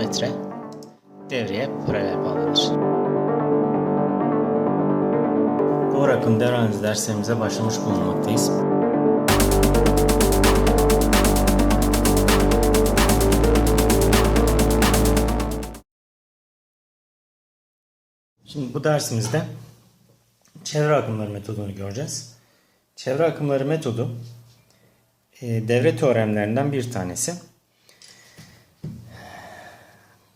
voltmetre devreye paralel bağlanır. Doğru akım devre analizi derslerimize başlamış bulunmaktayız. Şimdi bu dersimizde çevre akımları metodunu göreceğiz. Çevre akımları metodu e, devre teoremlerinden bir tanesi.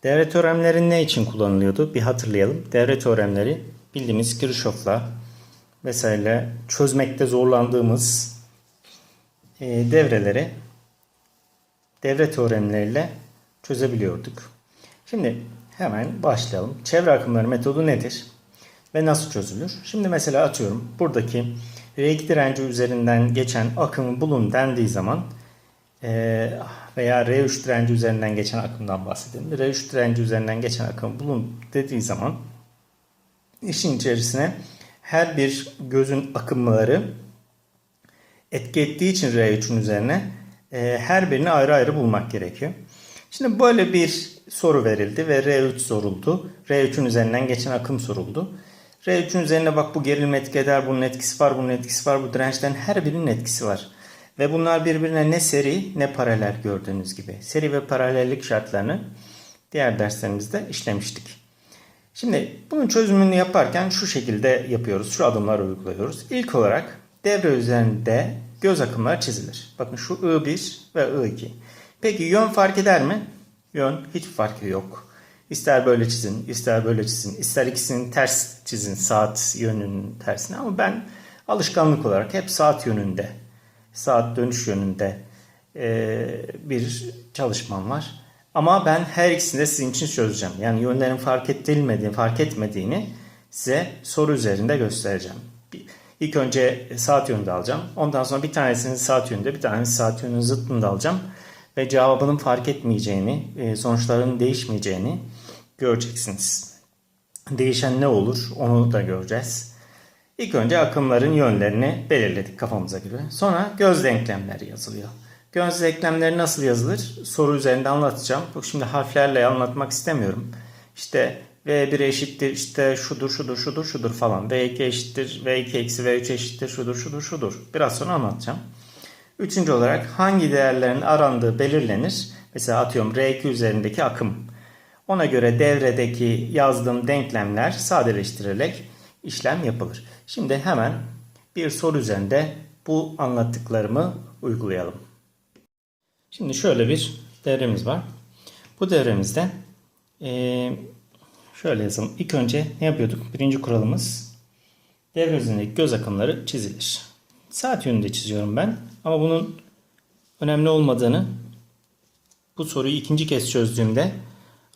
Devre teoremleri ne için kullanılıyordu? Bir hatırlayalım. Devre teoremleri bildiğimiz Kirchhoff'la vesaire çözmekte zorlandığımız e, devreleri devre teoremleriyle çözebiliyorduk. Şimdi hemen başlayalım. Çevre akımları metodu nedir? Ve nasıl çözülür? Şimdi mesela atıyorum buradaki R2 direnci üzerinden geçen akımı bulun dendiği zaman veya R3 direnci üzerinden geçen akımdan bahsedelim. R3 direnci üzerinden geçen akımı bulun dediği zaman işin içerisine her bir gözün akımları etki ettiği için R3'ün üzerine e, her birini ayrı ayrı bulmak gerekiyor. Şimdi böyle bir soru verildi ve R3 soruldu. R3'ün üzerinden geçen akım soruldu. R3'ün üzerine bak bu gerilme etki eder, bunun etkisi var, bunun etkisi var, bu dirençlerin her birinin etkisi var. Ve bunlar birbirine ne seri ne paralel gördüğünüz gibi. Seri ve paralellik şartlarını diğer derslerimizde işlemiştik. Şimdi bunun çözümünü yaparken şu şekilde yapıyoruz. Şu adımları uyguluyoruz. İlk olarak devre üzerinde göz akımları çizilir. Bakın şu I1 ve I2. Peki yön fark eder mi? Yön hiç farkı yok. İster böyle çizin, ister böyle çizin, ister ikisinin ters çizin saat yönünün tersine ama ben alışkanlık olarak hep saat yönünde, saat dönüş yönünde e, bir çalışmam var. Ama ben her ikisini de sizin için çözeceğim. Yani yönlerin fark edilmediğini, fark etmediğini size soru üzerinde göstereceğim. İlk önce saat yönünde alacağım. Ondan sonra bir tanesini saat yönünde, bir tanesini saat yönünün zıttında alacağım. Ve cevabının fark etmeyeceğini, e, sonuçların değişmeyeceğini göreceksiniz. Değişen ne olur onu da göreceğiz. İlk önce akımların yönlerini belirledik kafamıza göre. Sonra göz denklemleri yazılıyor. Göz denklemleri nasıl yazılır? Soru üzerinde anlatacağım. Bu şimdi harflerle anlatmak istemiyorum. İşte V1 eşittir işte şudur şudur şudur şudur falan. V2 eşittir V2 eksi V3 eşittir şudur şudur şudur. Biraz sonra anlatacağım. Üçüncü olarak hangi değerlerin arandığı belirlenir. Mesela atıyorum R2 üzerindeki akım. Ona göre devredeki yazdığım denklemler sadeleştirilerek işlem yapılır. Şimdi hemen bir soru üzerinde bu anlattıklarımı uygulayalım. Şimdi şöyle bir devremiz var. Bu devremizde ee, şöyle yazalım. İlk önce ne yapıyorduk? Birinci kuralımız devre üzerindeki göz akımları çizilir. Saat yönünde çiziyorum ben. Ama bunun önemli olmadığını bu soruyu ikinci kez çözdüğümde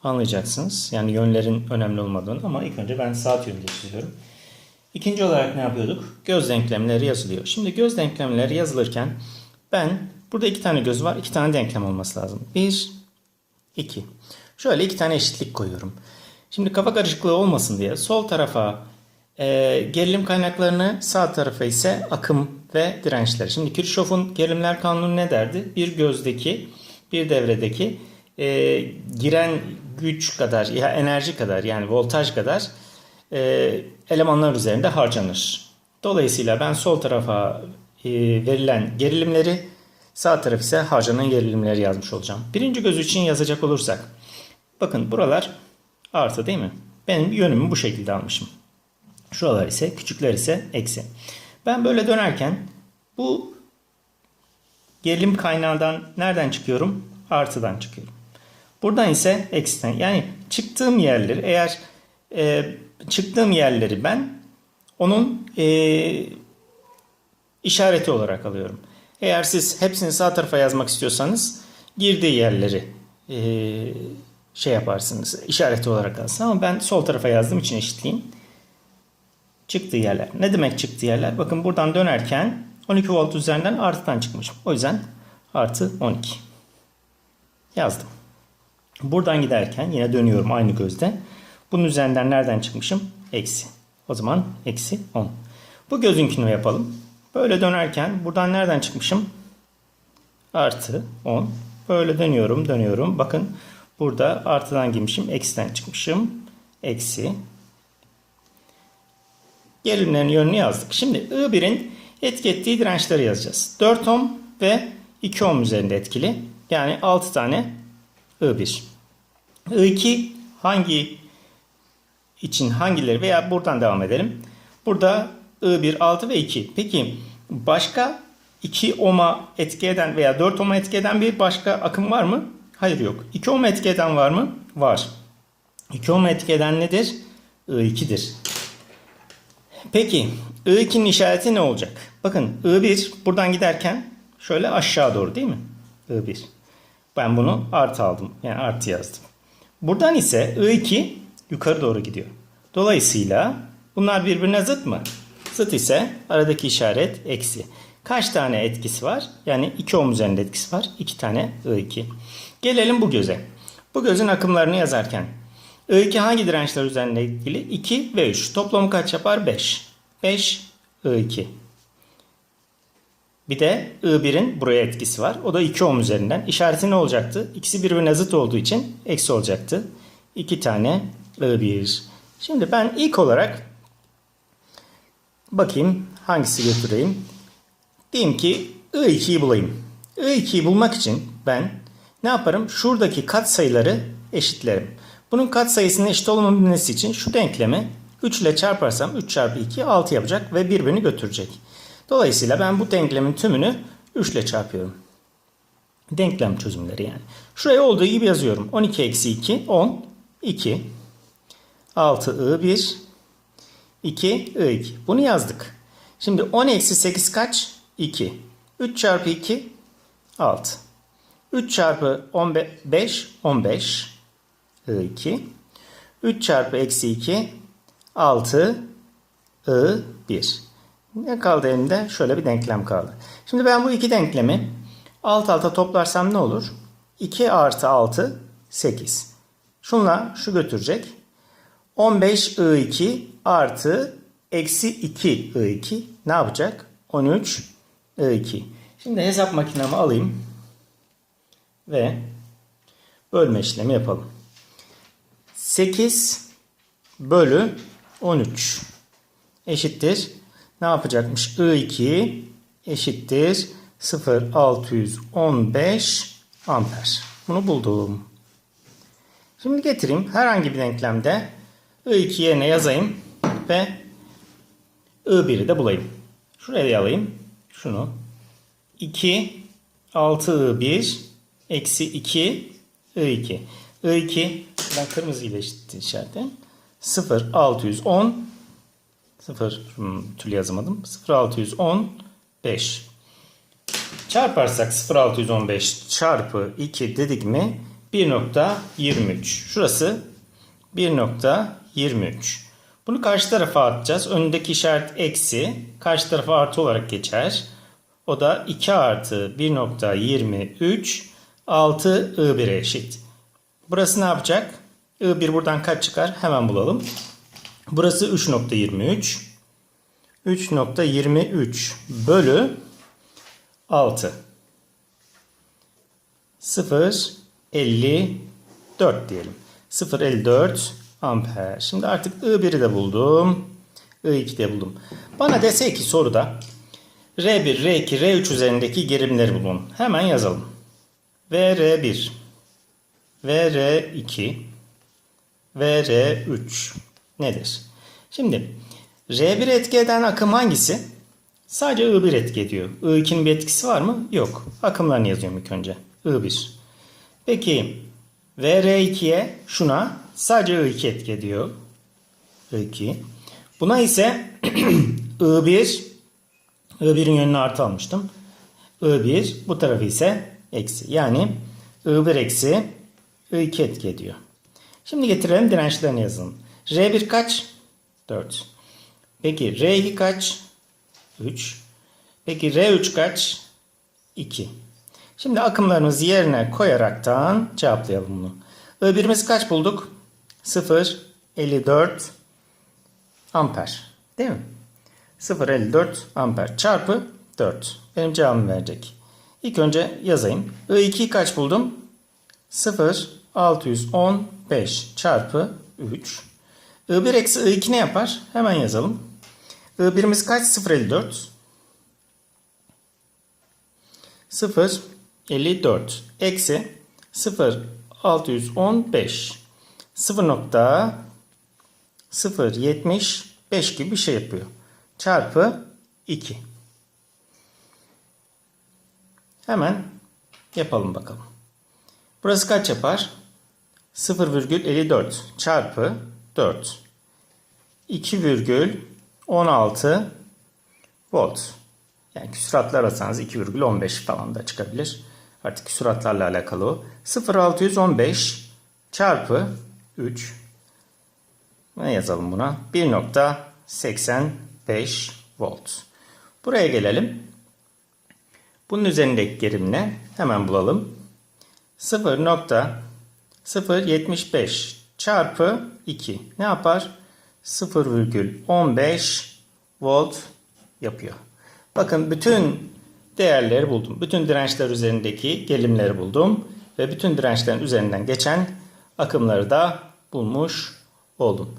anlayacaksınız. Yani yönlerin önemli olmadığını ama ilk önce ben saat yönünde çiziyorum. İkinci olarak ne yapıyorduk? Göz denklemleri yazılıyor. Şimdi göz denklemleri yazılırken ben burada iki tane göz var. iki tane denklem olması lazım. Bir, iki. Şöyle iki tane eşitlik koyuyorum. Şimdi kafa karışıklığı olmasın diye sol tarafa e, gerilim kaynaklarını sağ tarafa ise akım ve dirençler. Şimdi Kirchhoff'un gerilimler kanunu ne derdi? Bir gözdeki, bir devredeki e, giren güç kadar, ya enerji kadar yani voltaj kadar e, elemanlar üzerinde harcanır. Dolayısıyla ben sol tarafa e, verilen gerilimleri sağ taraf ise harcanan gerilimleri yazmış olacağım. Birinci göz için yazacak olursak bakın buralar artı değil mi? Benim yönümü bu şekilde almışım. Şuralar ise küçükler ise eksi. Ben böyle dönerken bu gerilim kaynağından nereden çıkıyorum? Artıdan çıkıyorum. Buradan ise eksiden. Yani çıktığım yerleri eğer e, çıktığım yerleri ben onun e, işareti olarak alıyorum. Eğer siz hepsini sağ tarafa yazmak istiyorsanız girdiği yerleri e, şey yaparsınız işareti olarak alırsınız. Ama ben sol tarafa yazdığım için eşitleyeyim. Çıktığı yerler. Ne demek çıktığı yerler? Bakın buradan dönerken 12 volt üzerinden artıdan çıkmışım. O yüzden artı 12. Yazdım. Buradan giderken yine dönüyorum aynı gözde. Bunun üzerinden nereden çıkmışım? Eksi. O zaman eksi 10. Bu gözünkünü yapalım. Böyle dönerken buradan nereden çıkmışım? Artı 10. Böyle dönüyorum dönüyorum. Bakın Burada artıdan girmişim. Eksiden çıkmışım. Eksi. Gerilimlerin yönünü yazdık. Şimdi I1'in etki ettiği dirençleri yazacağız. 4 ohm ve 2 ohm üzerinde etkili. Yani 6 tane I1. I2 hangi için hangileri veya buradan devam edelim. Burada I1, 6 ve 2. Peki başka 2 ohm'a etki eden veya 4 ohm'a etki eden bir başka akım var mı? Hayır yok. 2 ohm'a etki eden var mı? Var. 2 ohm'a etki eden nedir? I2'dir. Peki I2'nin işareti ne olacak? Bakın I1 buradan giderken şöyle aşağı doğru değil mi? I1. Ben bunu artı aldım. Yani artı yazdım. Buradan ise I2 yukarı doğru gidiyor. Dolayısıyla bunlar birbirine zıt mı? Zıt ise aradaki işaret eksi. Kaç tane etkisi var? Yani 2 ohm üzerinde etkisi var. 2 tane I2. Gelelim bu göze. Bu gözün akımlarını yazarken I2 hangi dirençler üzerinde etkili? 2 ve 3. Toplamı kaç yapar? 5. 5 I2. Bir de I1'in buraya etkisi var. O da 2 ohm üzerinden. İşareti ne olacaktı? İkisi birbirine zıt olduğu için eksi olacaktı. 2 tane I1. Şimdi ben ilk olarak bakayım hangisi götüreyim. Diyeyim ki I2'yi bulayım. I2'yi bulmak için ben ne yaparım? Şuradaki katsayıları eşitlerim. Bunun katsayısının eşit olabilmesi için şu denklemi 3 ile çarparsam 3 çarpı 2 6 yapacak ve birbirini götürecek. Dolayısıyla ben bu denklemin tümünü 3 ile çarpıyorum. Denklem çözümleri yani. Şuraya olduğu gibi yazıyorum. 12 eksi 2 10 2 6 I 1 2 I 2. Bunu yazdık. Şimdi 10 eksi 8 kaç? 2. 3 çarpı 2 6. 3 çarpı 15 15 I 2. 3 çarpı eksi 2 6 I 1. Ne kaldı elimde? Şöyle bir denklem kaldı. Şimdi ben bu iki denklemi alt alta toplarsam ne olur? 2 artı 6 8. Şunla şu götürecek. 15 I2 artı eksi 2 I2 ne yapacak? 13 I2. Şimdi hesap makinemi alayım ve bölme işlemi yapalım. 8 bölü 13 eşittir. Ne yapacakmış? I2 eşittir 0,615 amper. Bunu buldum. Şimdi getireyim. Herhangi bir denklemde I2 yerine yazayım ve I1'i de bulayım. Şuraya alayım. Şunu. 2 6 I1 eksi 2 I2. I2 ben kırmızı ile işaretledim. 0 610 0 hmm, türlü yazamadım. 0610 5. Çarparsak 0615 çarpı 2 dedik mi 1.23. Şurası 1.23. Bunu karşı tarafa atacağız. Önündeki işaret eksi. Karşı tarafa artı olarak geçer. O da 2 artı 1.23 6 I1'e eşit. Burası ne yapacak? I1 buradan kaç çıkar? Hemen bulalım. Burası 3.23. 3.23 bölü 6. 0.54 diyelim. 0.54 amper. Şimdi artık I1'i de buldum. I2'yi de buldum. Bana dese ki soruda R1, R2, R3 üzerindeki gerilimleri bulun. Hemen yazalım. VR1 VR2 VR3 nedir? Şimdi R1 etki eden akım hangisi? Sadece I1 etki ediyor. I2'nin bir etkisi var mı? Yok. Akımlarını yazıyorum ilk önce. I1. Peki VR2'ye şuna sadece I2 etki ediyor. I2. Buna ise I1 I1'in yönünü artı almıştım. I1 bu tarafı ise eksi. Yani I1 eksi I2 etki ediyor. Şimdi getirelim dirençlerini yazalım. R1 kaç? 4. Peki R2 kaç? 3. Peki R3 kaç? 2. Şimdi akımlarımızı yerine koyaraktan cevaplayalım bunu. I1'imiz kaç bulduk? 0.54 amper. Değil mi? 0.54 amper çarpı 4. Benim cevabımı verecek. İlk önce yazayım. I2'yi kaç buldum? 0 615 çarpı 3. I1 eksi I2 ne yapar? Hemen yazalım. I1'imiz kaç? 0.54. 0 54 eksi 0 615 0.075 gibi bir şey yapıyor. Çarpı 2. Hemen yapalım bakalım. Burası kaç yapar? 0,54 çarpı 4. 2,16 volt. Yani küsuratlar alırsanız 2,15 falan da çıkabilir. Artık küsuratlarla alakalı o. 0,615 çarpı 3. Ne yazalım buna? 1.85 volt. Buraya gelelim. Bunun üzerindeki gerim ne? Hemen bulalım. 0.075 çarpı 2 ne yapar? 0,15 volt yapıyor. Bakın bütün değerleri buldum. Bütün dirençler üzerindeki gelimleri buldum. Ve bütün dirençlerin üzerinden geçen akımları da bulmuş oldum.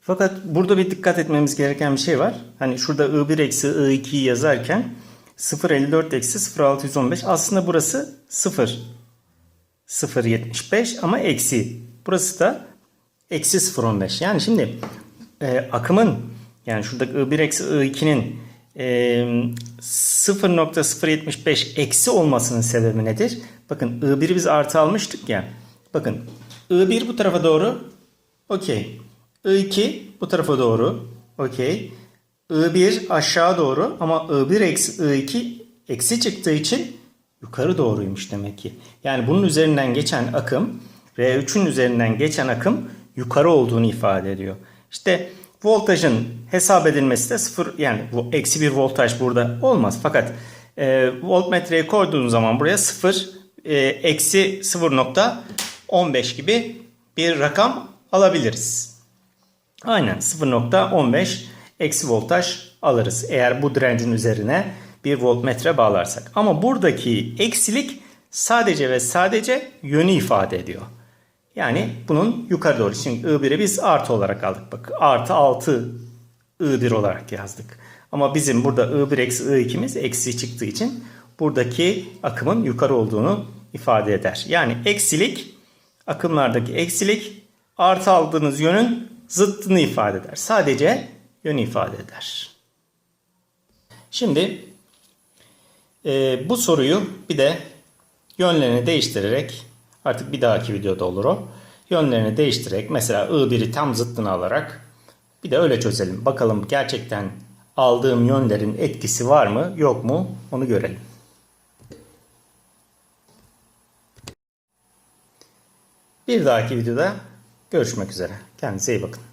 Fakat burada bir dikkat etmemiz gereken bir şey var. Hani şurada I1 eksi I2'yi yazarken 0.54 eksi 0.615 aslında burası 0. 0.75 ama eksi. Burası da eksi 0.15. Yani şimdi e, akımın yani şuradaki I1 eksi I2'nin e, 0.075 eksi olmasının sebebi nedir? Bakın I1'i biz artı almıştık ya. Bakın I1 bu tarafa doğru okey. I2 bu tarafa doğru okey. I1 aşağı doğru ama I1 eksi I2 eksi çıktığı için yukarı doğruymuş demek ki. Yani bunun üzerinden geçen akım R3'ün üzerinden geçen akım yukarı olduğunu ifade ediyor. İşte voltajın hesap edilmesi de sıfır yani bu eksi bir voltaj burada olmaz. Fakat e, voltmetreyi koyduğun zaman buraya sıfır e, eksi 0.15 gibi bir rakam alabiliriz. Aynen 0.15 eksi voltaj alırız. Eğer bu direncin üzerine bir voltmetre bağlarsak. Ama buradaki eksilik sadece ve sadece yönü ifade ediyor. Yani bunun yukarı doğru. Şimdi I1'i biz artı olarak aldık. Bak artı 6 I1 olarak yazdık. Ama bizim burada I1 eksi I2'miz eksi çıktığı için buradaki akımın yukarı olduğunu ifade eder. Yani eksilik akımlardaki eksilik artı aldığınız yönün zıttını ifade eder. Sadece yönü ifade eder. Şimdi e, bu soruyu bir de yönlerini değiştirerek artık bir dahaki videoda olur o. Yönlerini değiştirerek mesela I1'i tam zıttını alarak bir de öyle çözelim. Bakalım gerçekten aldığım yönlerin etkisi var mı yok mu onu görelim. Bir dahaki videoda görüşmek üzere. Kendinize iyi bakın.